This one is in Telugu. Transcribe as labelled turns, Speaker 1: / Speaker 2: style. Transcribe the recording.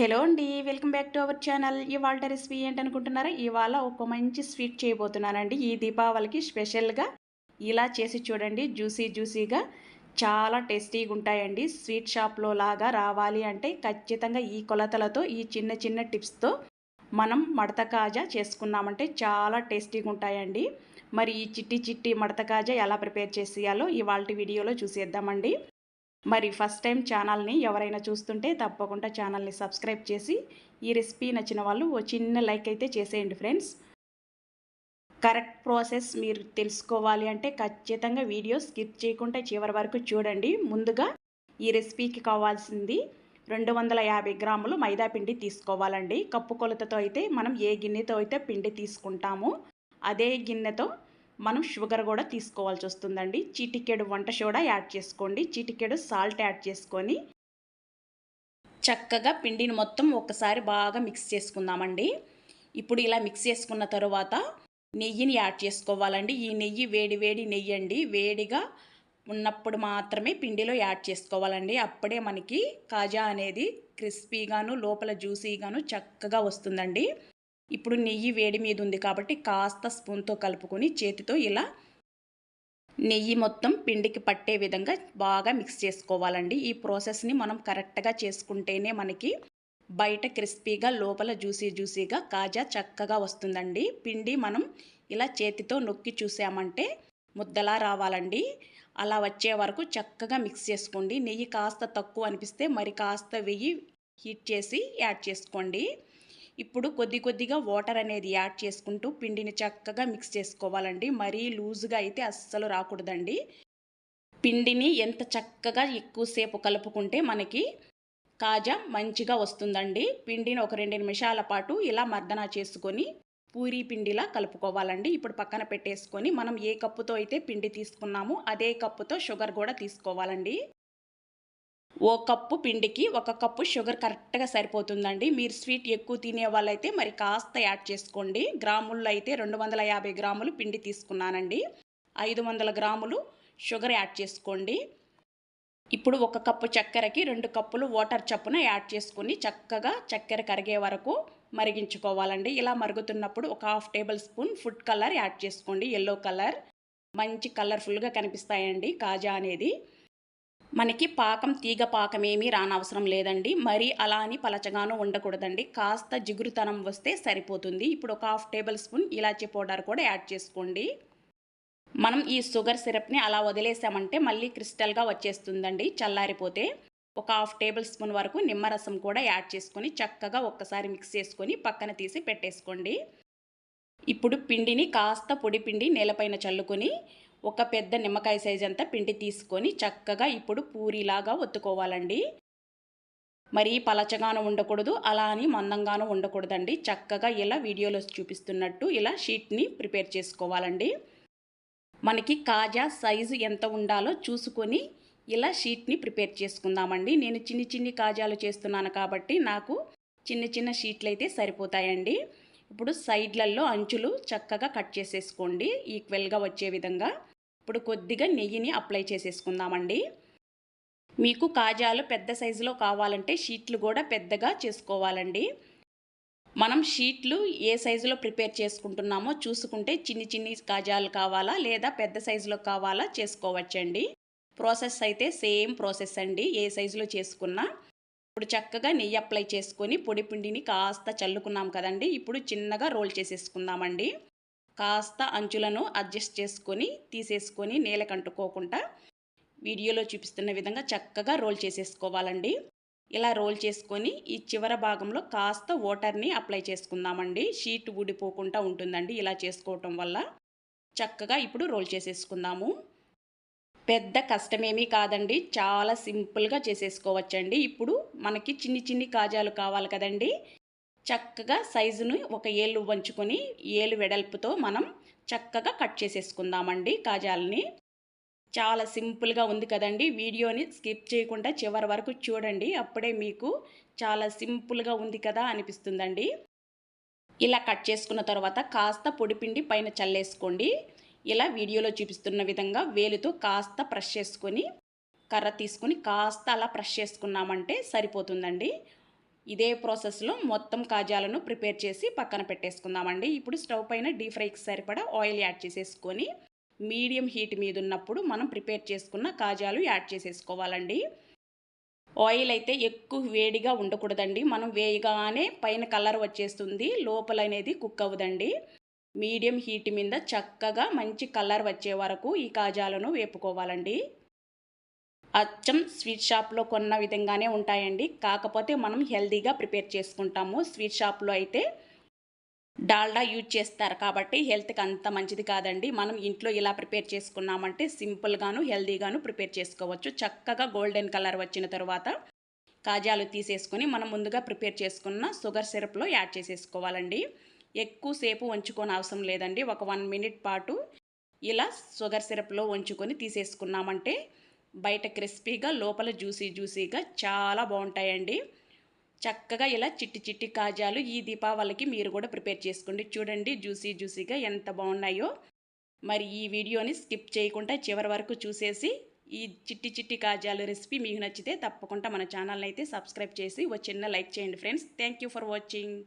Speaker 1: హలో అండి welcome back to our channel. ఇవాళ రెసిపీ ఏంటనుకుంటున్నారా? ఇవాళ ఒక మంచి స్వీట్ చేయబోతున్నానండి. ఈ దీపావళికి స్పెషల్గా ఇలా చేసి చూడండి జ్యూసీ జ్యూసీగా చాలా టేస్టీగా ఉంటాయండి. స్వీట్ షాప్లో లాగా రావాలి అంటే ఖచ్చితంగా ఈ కొలతలతో ఈ చిన్న చిన్న టిప్స్తో మనం మడత కాజా చేసుకున్నామంటే చాలా టేస్టీగా ఉంటాయండి. మరి ఈ చిట్టి చిట్టి మడత కాజా ఎలా ప్రిపేర్ చేసేయాలో ఇవాళ వీడియోలో చూసేద్దామండి. మరి ఫస్ట్ టైం ఛానల్ని ఎవరైనా చూస్తుంటే తప్పకుండా ఛానల్ని సబ్స్క్రైబ్ చేసి ఈ రెసిపీ నచ్చిన వాళ్ళు ఓ చిన్న లైక్ అయితే చేసేయండి ఫ్రెండ్స్. కరెక్ట్ ప్రాసెస్ మీరు తెలుసుకోవాలి అంటే ఖచ్చితంగా వీడియో స్కిప్ చేయకుండా చివరి వరకు చూడండి. ముందుగా ఈ రెసిపీకి కావాల్సింది రెండు వందల యాభై గ్రాములు మైదా పిండి తీసుకోవాలండి. కప్పు కొలతతో అయితే మనం ఏ గిన్నెతో అయితే పిండి తీసుకుంటామో అదే గిన్నెతో మనం షుగర్ కూడా తీసుకోవాల్సి వస్తుందండి. చీటికేడు వంట సోడా యాడ్ చేసుకోండి. చీటికేడు సాల్ట్ యాడ్ చేసుకొని చక్కగా పిండిని మొత్తం ఒకసారి బాగా మిక్స్ చేసుకుందామండి. ఇప్పుడు ఇలా మిక్స్ చేసుకున్న తర్వాత నెయ్యిని యాడ్ చేసుకోవాలండి. ఈ నెయ్యి వేడి వేడి నెయ్యి అండి. వేడిగా ఉన్నప్పుడు మాత్రమే పిండిలో యాడ్ చేసుకోవాలండి. అప్పుడే మనకి కాజా అనేది క్రిస్పీగాను లోపల జ్యూసీగాను చక్కగా వస్తుందండి. ఇప్పుడు నెయ్యి వేడి మీద ఉంది కాబట్టి కాస్త స్పూన్తో కలుపుకొని చేతితో ఇలా నెయ్యి మొత్తం పిండికి పట్టే విధంగా బాగా మిక్స్ చేసుకోవాలండి. ఈ ప్రాసెస్ని మనం కరెక్ట్గా చేసుకుంటేనే మనకి బయట క్రిస్పీగా లోపల జ్యూసీ జ్యూసీగా కాజా చక్కగా వస్తుందండి. పిండి మనం ఇలా చేతితో నొక్కి చూసామంటే ముద్దలా రావాలండి. అలా వచ్చే వరకు చక్కగా మిక్స్ చేసుకోండి. నెయ్యి కాస్త తక్కువ అనిపిస్తే మరి కాస్త వెయ్యి హీట్ చేసి యాడ్ చేసుకోండి. ఇప్పుడు కొద్ది కొద్దిగా వాటర్ అనేది యాడ్ చేసుకుంటూ పిండిని చక్కగా మిక్స్ చేసుకోవాలండి. మరీ లూజ్గా అయితే అస్సలు రాకూడదండి. పిండిని ఎంత చక్కగా ఎక్కువసేపు కలుపుకుంటే మనకి కాజా మంచిగా వస్తుందండి. పిండిని ఒక రెండు నిమిషాల పాటు ఇలా మర్దన చేసుకొని పూరీ పిండిలా కలుపుకోవాలండి. ఇప్పుడు పక్కన పెట్టేసుకొని మనం ఏ కప్పుతో అయితే పిండి తీసుకున్నామో అదే కప్పుతో షుగర్ కూడా తీసుకోవాలండి. ఓ కప్పు పిండికి ఒక కప్పు షుగర్ కరెక్ట్గా సరిపోతుందండి. మీరు స్వీట్ ఎక్కువ తినే వాళ్ళైతే మరి కాస్త యాడ్ చేసుకోండి. గ్రాముల్లో అయితే రెండు వందల యాభై గ్రాములు పిండి తీసుకున్నానండి. ఐదు వందల గ్రాములు షుగర్ యాడ్ చేసుకోండి. ఇప్పుడు ఒక కప్పు చక్కెరకి రెండు కప్పులు వాటర్ చప్పున యాడ్ చేసుకుని చక్కగా చక్కెర కరిగే వరకు మరిగించుకోవాలండి. ఇలా మరుగుతున్నప్పుడు ఒక half tablespoon food colour add చేసుకోండి. Yellow colour. మంచి కలర్ఫుల్గా కనిపిస్తాయండి కాజా అనేది. మనకి పాకం తీగ పాకం ఏమీ రానవసరం లేదండి. మరి అలా అని పలచగాను ఉండకూడదండి. కాస్త జిగురుతనం వస్తే సరిపోతుంది. ఇప్పుడు ఒక హాఫ్ టేబుల్ స్పూన్ ఇలాచీ పౌడర్ కూడా యాడ్ చేసుకోండి. మనం ఈ షుగర్ సిరప్ని అలా వదిలేసామంటే మళ్ళీ క్రిస్టల్గా వచ్చేస్తుందండి చల్లారిపోతే. ఒక హాఫ్ టేబుల్ స్పూన్ వరకు నిమ్మరసం కూడా యాడ్ చేసుకొని చక్కగా ఒక్కసారి మిక్స్ చేసుకొని పక్కన తీసి పెట్టేసుకోండి. ఇప్పుడు పిండిని కాస్త పొడి పిండి నేలపైన చల్లుకొని ఒక పెద్ద నిమ్మకాయ సైజ్ అంతా పిండి తీసుకొని చక్కగా ఇప్పుడు పూరిలాగా ఒత్తుకోవాలండి. మరీ పలచగాను ఉండకూడదు అలా అని మందంగాను ఉండకూడదండి. చక్కగా ఇలా వీడియోలో చూపిస్తున్నట్టు ఇలా షీట్ని ప్రిపేర్ చేసుకోవాలండి. మనకి కాజా సైజు ఎంత ఉండాలో చూసుకొని ఇలా షీట్ని ప్రిపేర్ చేసుకుందామండి. నేను చిన్ని చిన్ని కాజాలు చేస్తున్నాను కాబట్టి నాకు చిన్న చిన్న షీట్లు అయితే సరిపోతాయండి. ఇప్పుడు సైడ్లలో అంచులు చక్కగా కట్ చేసేసుకోండి. ఈక్వెల్గా వచ్చే విధంగా ఇప్పుడు కొద్దిగా నెయ్యిని అప్లై చేసేసుకుందామండి. మీకు కాజాలు పెద్ద సైజులో కావాలంటే షీట్లు కూడా పెద్దగా చేసుకోవాలండి. మనం షీట్లు ఏ సైజులో ప్రిపేర్ చేసుకుంటున్నామో చూసుకుంటే చిన్ని చిన్ని కాజాలు కావాలా లేదా పెద్ద సైజులో కావాలా చేసుకోవచ్చండి. ప్రాసెస్ అయితే సేమ్ ప్రాసెస్ అండి ఏ సైజులో చేసుకున్నా. ఇప్పుడు చక్కగా నెయ్యి అప్లై చేసుకొని పొడి పిండిని కాస్త చల్లుకున్నాం కదండి. ఇప్పుడు చిన్నగా రోల్ చేసేసుకుందామండి. కాస్త అంచులను అడ్జస్ట్ చేసుకొని తీసేసుకొని నేల కంటుకోకుండా వీడియోలో చూపిస్తున్న విధంగా చక్కగా రోల్ చేసేసుకోవాలండి. ఇలా రోల్ చేసుకొని ఈ చివర భాగంలో కాస్త వాటర్ని అప్లై చేసుకుందామండి. షీట్ ఊడిపోకుండా ఉంటుందండి ఇలా చేసుకోవటం వల్ల. చక్కగా ఇప్పుడు రోల్ చేసేసుకుందాము. పెద్ద కష్టమేమీ కాదండి. చాలా సింపుల్గా చేసేసుకోవచ్చండి. ఇప్పుడు మనకి చిన్ని చిన్ని కాజాలు కావాలి కదండి. చక్కగా సైజును ఒక ఏళ్ళు వంచుకొని ఏలు వెడల్పుతో మనం చక్కగా కట్ చేసేసుకుందామండి కాజాలని. చాలా సింపుల్గా ఉంది కదండి. వీడియోని స్కిప్ చేయకుండా చివరి వరకు చూడండి. అప్పుడే మీకు చాలా సింపుల్గా ఉంది కదా అనిపిస్తుందండి. ఇలా కట్ చేసుకున్న తర్వాత కాస్త పొడిపిండి పైన చల్లేసుకోండి. ఇలా వీడియోలో చూపిస్తున్న విధంగా వేలుతో కాస్త ప్రెష్ చేసుకొని కర్ర తీసుకొని కాస్త అలా ప్రెష్ చేసుకున్నామంటే సరిపోతుందండి. ఇదే ప్రాసెస్లో మొత్తం కాజాలను ప్రిపేర్ చేసి పక్కన పెట్టేసుకుందామండి. ఇప్పుడు స్టవ్ పైన డీప్ ఫ్రైకి సరిపడా ఆయిల్ యాడ్ చేసేసుకొని మీడియం హీట్ మీద ఉన్నప్పుడు మనం ప్రిపేర్ చేసుకున్న కాజాలు యాడ్ చేసేసుకోవాలండి. ఆయిల్ అయితే ఎక్కువ వేడిగా ఉండకూడదండి. మనం వేయగానే పైన కలర్ వచ్చేస్తుంది లోపల అనేది కుక్ అవ్వదండి. మీడియం హీట్ మీద చక్కగా మంచి కలర్ వచ్చే వరకు ఈ కాజాలను వేపుకోవాలండి. అచ్చం స్వీట్ షాప్లో కొన్న విధంగానే ఉంటాయండి. కాకపోతే మనం హెల్తీగా ప్రిపేర్ చేసుకుంటాము. స్వీట్ షాప్లో అయితే డాల్డా యూజ్ చేస్తారు కాబట్టి హెల్త్కి అంత మంచిది కాదండి. మనం ఇంట్లో ఇలా ప్రిపేర్ చేసుకున్నామంటే సింపుల్గాను హెల్తీగాను ప్రిపేర్ చేసుకోవచ్చు. చక్కగా గోల్డెన్ కలర్ వచ్చిన తర్వాత కాజాలు తీసేసుకొని మనం ముందుగా ప్రిపేర్ చేసుకున్న షుగర్ సిరప్లో యాడ్ చేసేసుకోవాలండి. ఎక్కువసేపు ఉంచుకొని అవసరం లేదండి. ఒక వన్ మినిట్ పాటు ఇలా షుగర్ సిరప్లో ఉంచుకొని తీసేసుకున్నామంటే బయట క్రిస్పీగా లోపల జ్యూసీ జ్యూసీగా చాలా బాగుంటాయండి. చక్కగా ఇలా చిట్టి చిట్టి కాజాలు ఈ దీపావళికి మీరు కూడా ప్రిపేర్ చేసుకోండి. చూడండి జ్యూసీ జ్యూసీగా ఎంత బాగున్నాయో. మరి ఈ వీడియోని స్కిప్ చేయకుండా చివరి వరకు చూసేసి ఈ చిట్టి చిట్టి కాజాలు రెసిపీ మీకు నచ్చితే తప్పకుండా మన ఛానల్ని అయితే సబ్స్క్రైబ్ చేసి ఒక చిన్న లైక్ చేయండి friends. Thank you for watching.